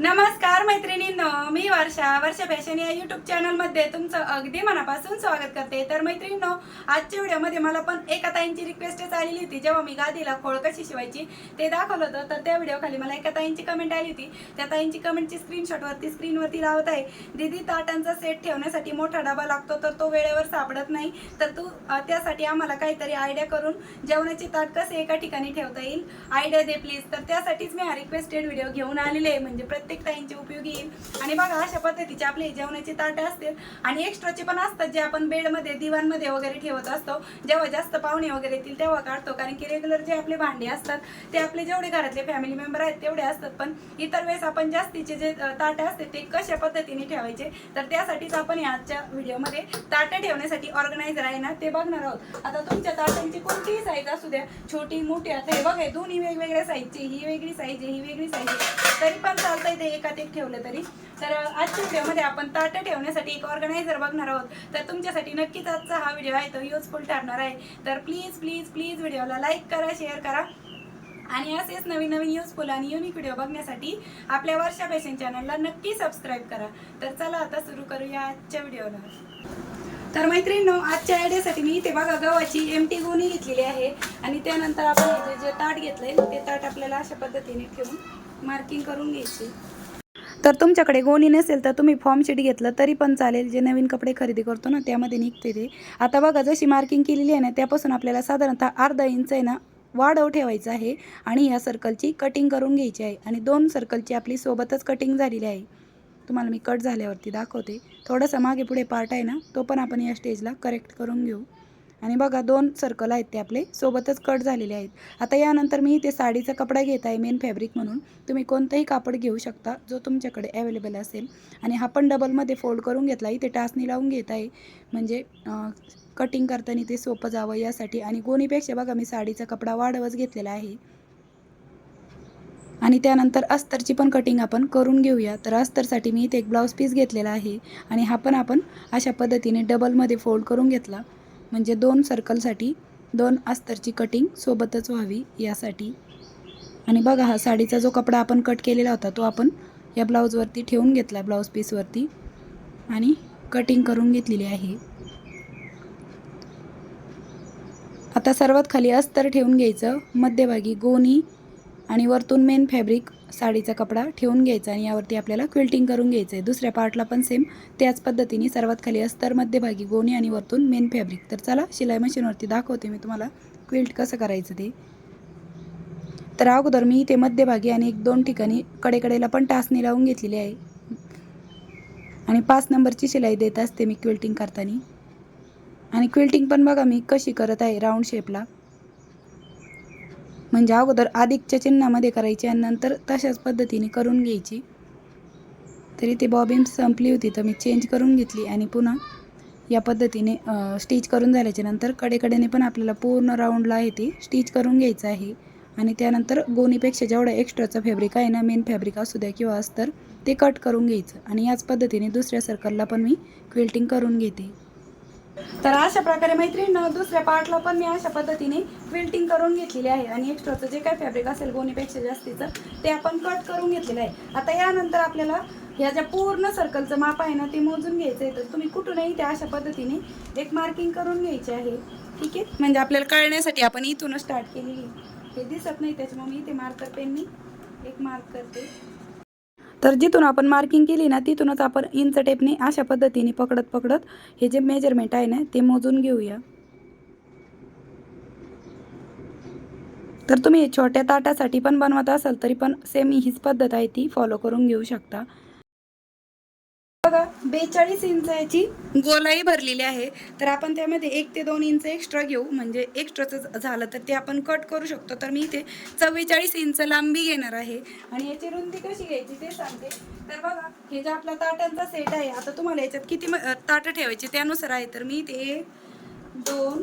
नमस्कार मैत्रिणींनो मी वर्षा. वर्षा फॅशन या युट्यूब चॅनलमध्ये तुमचं अगदी मनापासून स्वागत करते. तर मैत्रिणींनो आजच्या व्हिडिओमध्ये मला पण एका ताईंची रिक्वेस्टच आलेली होती. जेव्हा मी गादीला खोळ कशी शिवायची ते दाखवलं होतं तर त्या व्हिडिओ खाली मला एका ताईंची कमेंट आली होती. त्या ताईंची कमेंटची स्क्रीनशॉटवरती स्क्रीनवरती लावत आहे. दीदी ताटांचा सेट ठेवण्यासाठी मोठा डबा लागतो तर तो वेळेवर सापडत नाही. तर तू त्यासाठी आम्हाला काहीतरी आयडिया करून जेवणाचे ताट कसे एका ठिकाणी ठेवता येईल? आयडिया दे प्लीज तर त्यासाठीच मी हा रिक्वेस्टेड व्हिडिओ घेऊन आलेले आहे. म्हणजे प्रत्येक ताईंची उपयोगी येईल. आणि बघा अशा पद्धतीचे आपले जेवणाचे ताटे असतील. आणि एक्स्ट्राचे पण असतात जे आपण बेडमध्ये दिवाणमध्ये वगैरे ठेवत असतो. जेव्हा जास्त पाहुणे वगैरे येतील तेव्हा काढतो. कारण की रेग्युलर जे आपले भांडे असतात ते आपले जेवढे घरातले फॅमिली मेंबर आहेत तेवढे असतात. पण इतर वेळेस आपण जास्तीचे जे ताटे असते ते कशा पद्धतीने ठेवायचे? तर त्यासाठीच आपण आजच्या व्हिडिओमध्ये ताटे ठेवण्यासाठी ऑर्गनायझर आहे ना ते बघणार आहोत. आता तुमच्या ताटांची कोणतीही साईज असू द्या छोटी मोठी आता हे बघा दोन्ही वेगवेगळ्या साईजची ही वेगळी साईज आहे ही वेगळी साईज आहे. तरी पण चालतंय ते एकात एक ठेवलं तरी. तर आजच्या व्हिडिओमध्ये आपण ताटं ठेवण्यासाठी एक ऑर्गनायझर बघणार आहोत. तर तुमच्यासाठी नक्कीच आजचा हा व्हिडिओ आहे तो युजफुल ठरणार आहे. तर प्लीज प्लीज प्लीज व्हिडिओला लाईक करा शेअर करा. आणि असेच नवीन नवीन युजफुल आणि युनिक व्हिडिओ बघण्यासाठी आपल्या वर्षा फॅशन चॅनलला नक्की सबस्क्राईब करा. तर चला आता सुरू करूया आजच्या व्हिडिओला तर मैत्रिणींनो आजच्या आयडियासाठी मी इथे बघा गव्हाची एम टी गोणी घेतलेली आहे. आणि त्यानंतर आपण जे- जे ताट घेतलंय ते ताट आपल्याला अशा पद्धतीने ठेवून मार्किंग करून घ्यायची. तर तुमच्याकडे गोणी नसेल तर तुम्ही फॉर्म शीट घेतलं तरी पण चालेल. जे नवीन कपडे खरेदी करतो ना त्यामध्ये निघते ते. आता बघा जशी मार्किंग केलेली आहे ना त्यापासून आपल्याला साधारणतः अर्धा इंच आहे ना वाढव ठेवायचं आहे. आणि या सर्कलची कटिंग करून घ्यायची आहे. आणि दोन सर्कलची आपली सोबतच कटिंग झालेली आहे. तुम्हाला मी कट झाल्यावरती दाखवते. थोडंसं मागे पुढे पार्ट आहे ना तो पण आपण या स्टेजला करेक्ट करून घेऊ. आणि बघा दोन सर्कल आहेत ते आपले. सोबतच कट झालेले आहेत. आता यानंतर मी इथे साडीचा कपडा घेत आहे मेन फॅब्रिक म्हणून. तुम्ही कोणताही कापड घेऊ शकता जो तुमच्याकडे अवेलेबल असेल. आणि हा पण डबलमध्ये फोल्ड करून घेतला. इथे टाचणी लावून घेत आहे. म्हणजे कटिंग करताना ते सोपं जावं यासाठी. आणि गोणीपेक्षा बघा मी साडीचा कपडा वाढवच घेतलेला आहे. आणि त्यानंतर अस्तरची पण कटिंग आपण करून घेऊया. तर अस्तरसाठी मी इथे एक ब्लाऊज पीस घेतलेला आहे. आणि हा पण आपण अशा पद्धतीने डबलमध्ये फोल्ड करून घेतला. म्हणजे दोन सर्कलसाठी दोन अस्तरची कटिंग सोबतच व्हावी यासाठी. आणि बघा हा साडीचा जो कपडा आपण कट केलेला होता तो आपण या ब्लाऊजवरती ठेवून घेतला ब्लाऊज पीसवरती आणि कटिंग करून घेतलेली आहे. आता सर्वात खाली अस्तर ठेवून घ्यायचं मध्यभागी गोनी आणि वरतून मेन फॅब्रिक साडीचा कपडा ठेवून घ्यायचा आणि यावरती आपल्याला क्विल्टिंग करून घ्यायचं आहे दुसऱ्या पार्टला पण सेम त्याच पद्धतीने सर्वात खाली अस्तर मध्यभागी गोणी आणि वरतून मेन फॅब्रिक तर चला शिलाई मशीनवरती दाखवते मी तुम्हाला क्विल्ट कसं करायचं ते. तर अगोदर मी इथे मध्यभागी आणि एक दोन ठिकाणी कडेकडेला पण टासणी लावून घेतलेली आहे. आणि पाच नंबरची शिलाई देत असते मी क्विल्टिंग करताना. आणि क्विल्टिंग पण बघा मी कशी करत आहे राऊंड शेपला म्हणजे अगोदर अधिकच्या चिन्हामध्ये करायची आणि नंतर तशाच पद्धतीने करून घ्यायची. तरी ती बॉबिन संपली होती तर मी चेंज करून घेतली आणि पुन्हा या पद्धतीने स्टिच करून झाल्याच्यानंतर कडेकडेने पण आपल्याला पूर्ण राऊंडला आहे ती स्टिच करून घ्यायचं आहे. आणि त्यानंतर गोणीपेक्षा जेवढं एक्स्ट्राचं फॅब्रिक आहे ना मेन फॅब्रिक असू द्या किंवा अस्तर ते कट करून घ्यायचं. आणि याच पद्धतीने दुसऱ्या सर्कलला पण मी क्विल्टिंग करून घेते. तर अशा प्रकारे मैत्रिणीनं दुसऱ्या पार्टला पण मी अशा पद्धतीने क्विल्टिंग करून घेतलेली आहे. आणि एक्स्ट्राचं जे काही फॅब्रिक असेल गोणीपेक्षा जास्तीचं ते आपण कट करून घेतलेलं आहे. आता यानंतर आपल्याला ह्या ज्या पूर्ण सर्कलचं माप आहे ना ते मोजून घ्यायचं आहे तर तुम्ही कुठूनही त्या अशा पद्धतीने एक मार्किंग करून घ्यायचे आहे. ठीक आहे? म्हणजे आपल्याला कळण्यासाठी आपण इथूनच स्टार्ट केलेली हे दिसत नाही त्याच्यामुळे मी इथे मार्कर पेननी एक मार्क करते. तर जिथून आपण मार्किंग केली ना तिथूनच आपण इंच टेपने अशा पद्धतीने पकडत पकडत हे जे मेजरमेंट आहे ना ते मोजून घेऊया. तर तुम्ही छोट्या ताटासाठी पण बनवत असाल तरी पण सेम हीच पद्धत आहे ती. फॉलो करून घेऊ शकता. बघा बेचाळीस इंचाची गोलाई भरलेली आहे. तर आपण त्यामध्ये एक ते दोन इंच एक्स्ट्रा घेऊ. म्हणजे एक्स्ट्राचं झालं तर ते आपण कट करू शकतो. तर मी इथे चव्वेचाळीस इंच लांबी घेणार आहे. आणि याची रुंदी कशी घ्यायची ते सांगते. तर बघा हे जे आपला ताटांचा सेट आहे आता तुम्हाला याच्यात किती म- ताटं ठेवायची त्यानुसार आहे. तर मी इथे एक दोन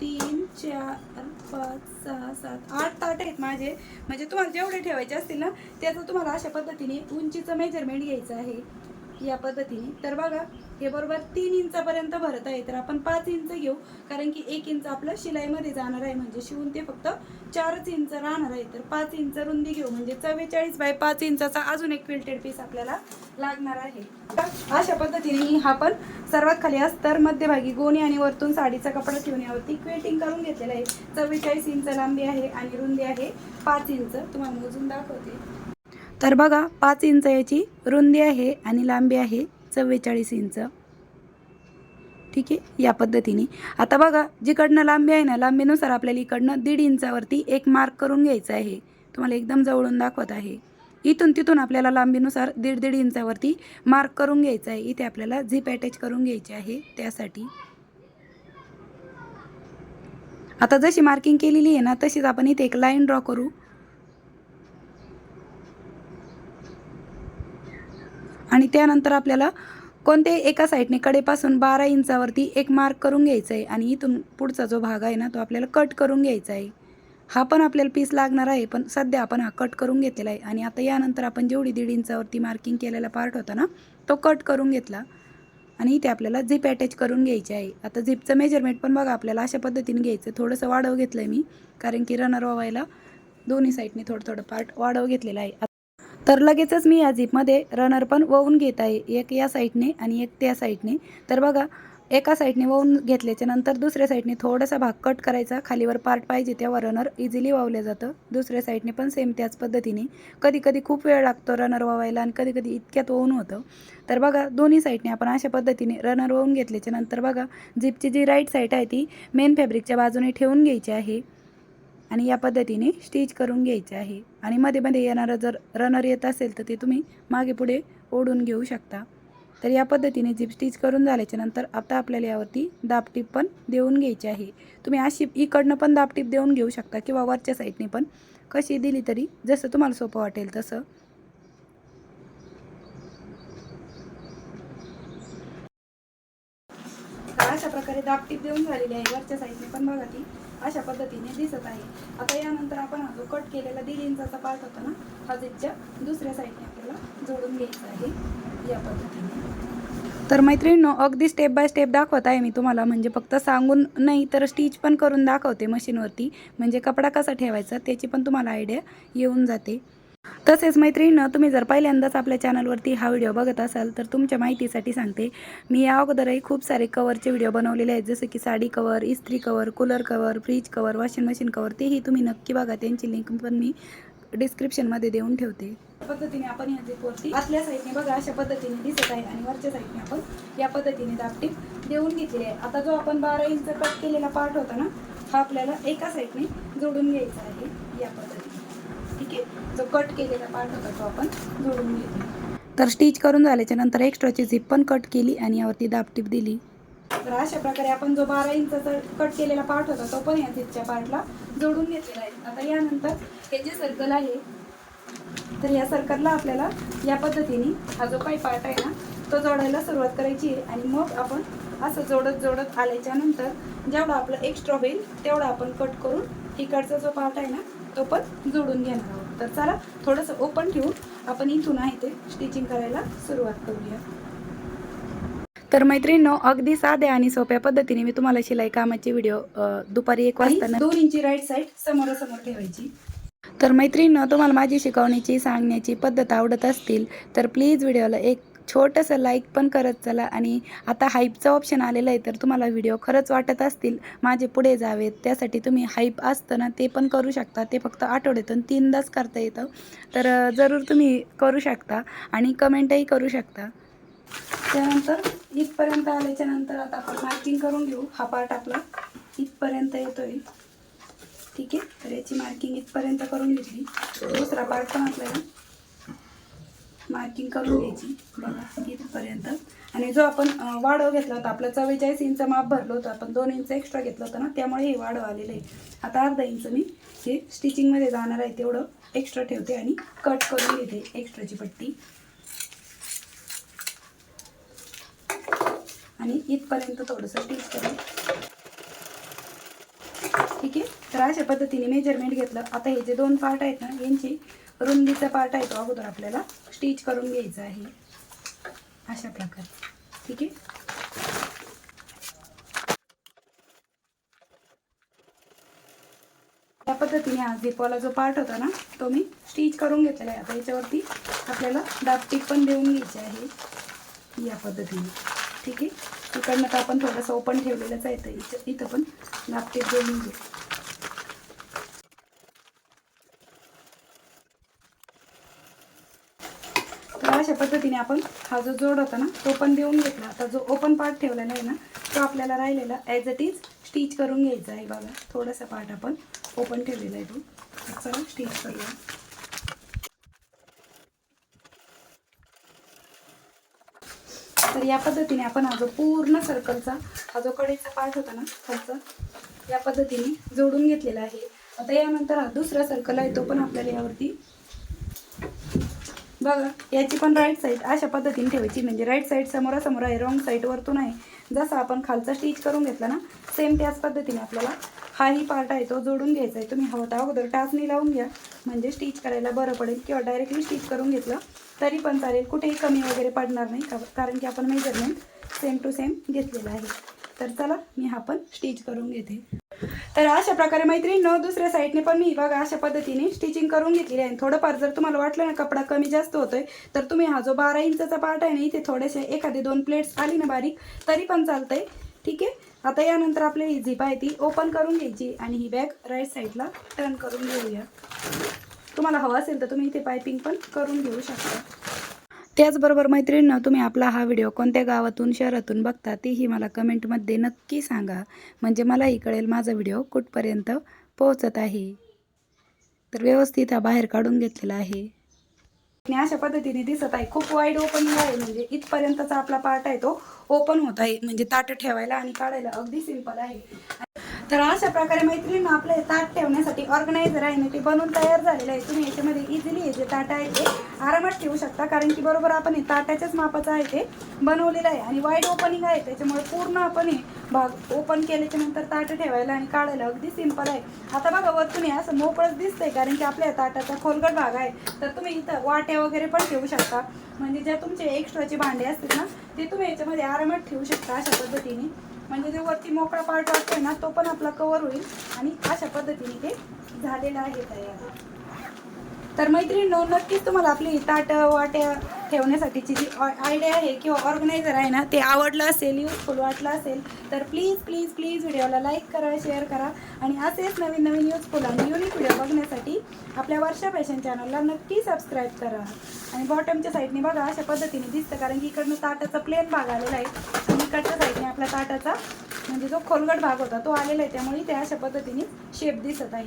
तीन चार पाच सहा सात आठ ताट आहेत माझे. म्हणजे तुम्हाला जेवढे ठेवायचे असतील ना त्याचं तुम्हाला अशा पद्धतीने उंचीचं मेजरमेंट घ्यायचं आहे. या पद्धतीने. तर बघा हे बरोबर तीन इंचापर्यंत भरत आहे. तर आपण पाच इंच घेऊ कारण की एक इंच आपलं शिलाईमध्ये जाणार आहे. म्हणजे शिवून ते फक्त चारच इंच राहणार आहे. तर पाच इंच रुंदी घेऊ. म्हणजे चव्वेचाळीस बाय पाच इंचाचा अजून एक क्विल्टेड पीस आपल्याला लागणार आहे. अशा पद्धतीने हा पण सर्वात खाली अस्तर मध्यभागी गोणी आणि वरतून साडीचा कपडा ठेवून यावरती क्वेटिंग करून घेतलेला आहे. चव्वेचाळीस इंच लांबी आहे आणि रुंदी आहे पाच इंच. तुम्हाला मोजून दाखवते. तर बघा पाच इंच याची रुंदी आहे आणि लांबी आहे चव्वेचाळीस इंच. ठीक आहे या पद्धतीने. आता बघा जिकडनं लांबी आहे ना लांबीनुसार आपल्याला इकडनं दीड इंचावरती एक मार्क करून घ्यायचा आहे. तुम्हाला एकदम जवळून दाखवत आहे. इथून तिथून आपल्याला लांबीनुसार दीड दीड इंचावरती मार्क करून घ्यायचं आहे. इथे आपल्याला झीप अटॅच करून घ्यायची आहे त्यासाठी. आता जशी मार्किंग केलेली आहे ना तशीच आपण इथे एक लाईन ड्रॉ करू. आणि त्यानंतर आपल्याला कोणत्याही एका साईडने कडेपासून बारा इंचावरती एक मार्क करून घ्यायचा आहे आणि इथून पुढचा जो भाग आहे ना तो आपल्याला कट करून घ्यायचा आहे हा पण आपल्याला पीस लागणार आहे पण सध्या आपण हा कट करून घेतलेला आहे. आणि आता यानंतर आपण जेवढी दीड इंचावरती मार्किंग केलेला पार्ट होता ना तो कट करून घेतला. आणि इथे आपल्याला झिप अटॅच करून घ्यायची आहे. आता झिपचं मेजरमेंट पण बघा आपल्याला अशा पद्धतीने घ्यायचं थोडंसं वाढव घेतलं आहे मी कारण की रनर वावायला दोन्ही साईडने थोडं थोडं पार्ट वाढव घेतलेला आहे. तर लगेचच मी या झिपमध्ये रनर पण वळून घेत आहे. एक या साईडने आणि एक त्या साईडने तर बघा एका साईडने वळून घेतल्याच्या नंतर दुसऱ्या साईडने थोडासा भाग कट करायचा. खालीवर पार्ट पाहिजे तेव्हा रनर इझिली वावलं जातं. दुसऱ्या साईडने पण सेम त्याच पद्धतीने. कधी कधी खूप वेळ लागतो रनर वावायला आणि कधी कधी इतक्यात वळून होतं. तर बघा दोन्ही साईडने आपण अशा पद्धतीने रनर वळून घेतल्याच्या नंतर बघा झिपची जी राईट साईड आहे ती मेन फॅब्रिकच्या बाजूने ठेवून घ्यायची आहे. आणि या पद्धतीने स्टिच करून घ्यायचे आहे. आणि मध्ये मध्ये येणारं जर रनर येत असेल तर ते तुम्ही मागे पुढे ओढून घेऊ शकता. तर या पद्धतीने जीप स्टिच करून झाल्याच्यानंतर आता आपल्याला यावरती दापटीप पण देऊन घ्यायची आहे. तुम्ही अशी इकडनं पण दापटीप देऊन घेऊ शकता किंवा वरच्या साईडने पण कशी दिली तरी जसं तुम्हाला सोपं वाटेल तसं तर अशा प्रकारे दापटीप देऊन झालेली आहे. वरच्या साईडने पण बघा ती अशा पद्धतीने दिसत आहे. आता यानंतर आपण हा जो कट केलेला दीड इंचाचा पार्ट होता ना हा जिच्या दुसऱ्या साईडने आपल्याला जोडून घ्यायचा आहे या पद्धतीने. तर मैत्रिणींनो अगदी स्टेप बाय स्टेप दाखवत आहे मी तुम्हाला. म्हणजे फक्त सांगून नाही तर स्टिच पण करून दाखवते मशीनवरती म्हणजे कपडा कसा ठेवायचा त्याची पण तुम्हाला आयडिया येऊन जाते. तसेच मैत्रिणीनं तुम्ही जर पहिल्यांदाच आपल्या चॅनलवरती हा व्हिडिओ बघत असाल तर तुमच्या माहितीसाठी सांगते मी या अगोदरही खूप सारे कवरचे व्हिडिओ बनवलेले आहेत जसं की साडी कवर इस्त्री cover cooler cover fridge cover washing machine cover तेही तुम्ही नक्की बघा. त्यांची लिंक पण मी डिस्क्रिप्शनमध्ये देऊन ठेवते. पद्धतीने आपण या झिपवरती आतल्या साईडने बघा अशा पद्धतीने दिसत आहे आणि वरच्या साईडने आपण या पद्धतीने दापटीप देऊन घेतली आहे. आता जो आपण बारा इंच कट केलेला पार्ट होता ना हा आपल्याला एका साईडने जोडून घ्यायचा आहे या पद्धतीने. ठीक आहे? जो कट केलेला पार्ट होता तो आपण जोडून घेतो तर स्टिच करून झाल्याच्यानंतर एक्स्ट्राची झिप पण कट केली आणि यावरती दापटीप दिली. तर अशा प्रकारे आपण जो बारा इंचाचा कट केलेला पार्ट होता तो पण या झिपच्या पार्टला जोडून घेतलेला आहे. आता यानंतर हे जे सर्कल आहे तर या सर्कलला आपल्याला या पद्धतीने हा जो काही पार्ट आहे ना तो जोडायला सुरुवात करायची आहे आणि मग आपण असं जोडत जोडत आल्याच्यानंतर जेवढा आपलं एक्स्ट्रा होईल तेवढा आपण कट करून इकडचा जो पार्ट आहे ना तो पण जोडून घेणार आहोत. तर चला थोडंसं ओपन ठेवून आपण इथून आहे ते स्टिचिंग करायला सुरुवात करूया. तर मैत्रिणींनो अगदी साध्या आणि सोप्या पद्धतीने मी तुम्हाला शिलाई कामाचे व्हिडिओ दुपारी एक वाजता दोन इंची राईट साईड समोरासमोर ठेवायची. तर मैत्रिणींनो तुम्हाला माझी शिकवण्याची सांगण्याची पद्धत आवडत असतील तर प्लीज व्हिडिओला एक छोटंसं लाईक पण करत चला. आणि आता हाईपचं ऑप्शन आलेलं आहे तर तुम्हाला व्हिडिओ खरंच वाटत असतील माझे पुढे जावेत त्यासाठी तुम्ही हाईप असतं ना ते पण करू शकता. ते फक्त आठवड्यातून तीनदाच करता येतं. तर जरूर तुम्ही करू शकता आणि कमेंटही करू शकता. त्यानंतर इथपर्यंत आल्याच्यानंतर आता आपण मार्किंग करून घेऊ. हा पार्ट आपला इथपर्यंत येतोय. ठीक आहे? तर याची मार्किंग इथपर्यंत करून घेतली. दुसरा पार्ट पण आपल्याला मार्किंग करून घ्यायची बघा इथपर्यंत. आणि जो आपण वाढव घेतला होता आपला चव्वेचाळीस इंच माप भरलं होतं आपण दोन इंच एक्स्ट्रा घेतलं होतं ना त्यामुळे हे वाढव आलेलं आहे. आता अर्धा इंच मी हे स्टिचिंगमध्ये जाणार आहे तेवढं एक्स्ट्रा ठेवते आणि कट करून घेते एक्स्ट्राची पट्टी. आणि इथपर्यंत थोडंसं स्टिच करेल ठीक आहे? तर अशा पद्धतीने मेजरमेंट घेतलं. आता हे जे दोन पार्ट आहेत ना यांची रुंदीचा पार्ट आहे तो अगोदर आपल्याला स्टिच करून घ्यायचं आहे. अशा प्रकारे. ठीक आहे? या पद्धतीने आज दीपवाला जो पार्ट होता ना तो मी स्टिच करून घेतलेला आहे. आता याच्यावरती आपल्याला दाबटीक पण देऊन घ्यायची आहे. या पद्धतीने. ठीक आहे? तिकडनं तर आपण थोडंसं ओपन ठेवलेलंच आहे. तर इथं इथं पण दाबटीक देऊन घेऊ तर अशा पद्धतीने आपण हा जो जोड होता ना तो पण देऊन घेतला. आता जो ओपन पार्ट ठेवलेला आहे ना तो आपल्याला राहिलेला ॲज इट इज स्टिच करून घ्यायचा आहे बघा. थोडासा पार्ट आपण ओपन ठेवलेला आहे तो. चला स्टिच करूया. तर या पद्धतीने आपण हा जो पूर्ण सर्कलचा हा जो कडेचा पार्ट होता ना त्याचा या पद्धतीने जोडून घेतलेला आहे. आता यानंतर हा दुसरा सर्कल आहे तो पण आपल्याला यावरती बघा याची पण राईट साईड अशा पद्धतीने ठेवायची. म्हणजे राईट साईड समोरासमोर आहे रॉंग साईड वरतून आहे. जसं आपण खालचा स्टिच करून घेतला ना सेम त्याच पद्धतीने आपल्याला हाही पार्ट आहे तो जोडून घ्यायचा आहे. तुम्ही हवं तर अगोदर टाचणी लावून घ्या. म्हणजे स्टिच करायला बरं पडेल किंवा डायरेक्टली स्टिच करून घेतलं तरी पण चालेल. कुठेही कमी वगैरे पडणार नाही का- कारण की आपण मेजरमेंट सेम टू सेम घेतलेलं आहे. तर चला मी हा पण स्टिच करून घेते. तर अशा प्रकारे मैत्रिणीनं दुसऱ्या साईडने पण मी बघा अशा पद्धतीने स्टिचिंग करून घेतलेली आहे. थोडंफार जर तुम्हाला वाटलं ना कपडा कमी जास्त होतोय तर तुम्ही हा जो बारा इंचचा पार्ट आहे ना इथे थोडेसे एखादी दोन प्लेट्स आली ना बारीक तरी पण चालतंय. ठीक आहे? आता यानंतर आपली ही झिप आहे ती ओपन करून घ्यायची आणि ही बॅग राईट साईडला टर्न करून घेऊया. तुम्हाला हवं असेल तर तुम्ही इथे पायपिंग पण करून घेऊ शकता. त्याचबरोबर मैत्रिणीनं तुम्ही आपला हा व्हिडिओ कोणत्या गावातून शहरातून बघता तीही मला कमेंटमध्ये नक्की सांगा. म्हणजे मलाही कळेल माझा व्हिडिओ कुठपर्यंत पोहोचत आहे. तर व्यवस्थित हा बाहेर काढून घेतलेला आहे. आणि अशा पद्धतीने दिसत आहे खूप वाईड ओपनिंग आहे. म्हणजे इथपर्यंतचा आपला पार्ट आहे तो ओपन होत आहे. म्हणजे ताट ठेवायला आणि काढायला अगदी सिंपल आहे. तर अशा प्रकारे मैत्रिणींना आपले ताट ठेवण्यासाठी ऑर्गनायझर आहे ना ते बनवून तयार झालेलं आहे. तुम्ही याच्यामध्ये इझिली हे जे ताट आहे ते आरामात ठेवू शकता. कारण की बरोबर आपण हे ताटाच्याच मापाचं आहे ते बनवलेलं आहे. आणि वाईड ओपनिंग आहे. त्याच्यामुळे पूर्ण आपण हे भाग ओपन केल्याच्यानंतर ताट ठेवायला आणि काढायला अगदी सिंपल आहे. आता बघा वरतून हे असं मोकळंच दिसतंय. कारण की आपल्या ताटाचा खोलगट भाग आहे. तर तुम्ही इथं वाट्या वगैरे पण ठेवू शकता. म्हणजे ज्या तुमचे एक्स्ट्राचे भांडे असतील ना ते तुम्ही याच्यामध्ये आरामात ठेवू शकता अशा पद्धतीने. म्हणजे जो वरती मोकळा पार्ट वाटतोय ना तो पण आपला कवर होईल. आणि अशा पद्धतीने ते झालेलं आहे तयार. तर मैत्रिणींनो नक्कीच तुम्हाला आपली ताट वाट्या ठेवण्यासाठीची जी आयडिया आहे किंवा ऑर्गनायझर आहे ना ते आवडलं असेल युजफुल वाटलं असेल तर प्लीज प्लीज प्लीज व्हिडिओला लाईक करा शेअर करा. आणि असेच नवीन नवीन युजफुल आणि युनिक व्हिडिओ बघण्यासाठी आपल्या वर्षा फॅशन चॅनलला नक्की सबस्क्राईब करा. आणि बॉटमच्या साईडने बघा अशा पद्धतीने दिसतं कारण की इकडनं ताटाचा प्लेन भाग आलेला आहे. आणि इकडच्या साईडने आपल्या ताटाचा म्हणजे जो खोलगट भाग होता तो आलेला आहे. त्यामुळे ते अशा पद्धतीने शेप दिसत आहे.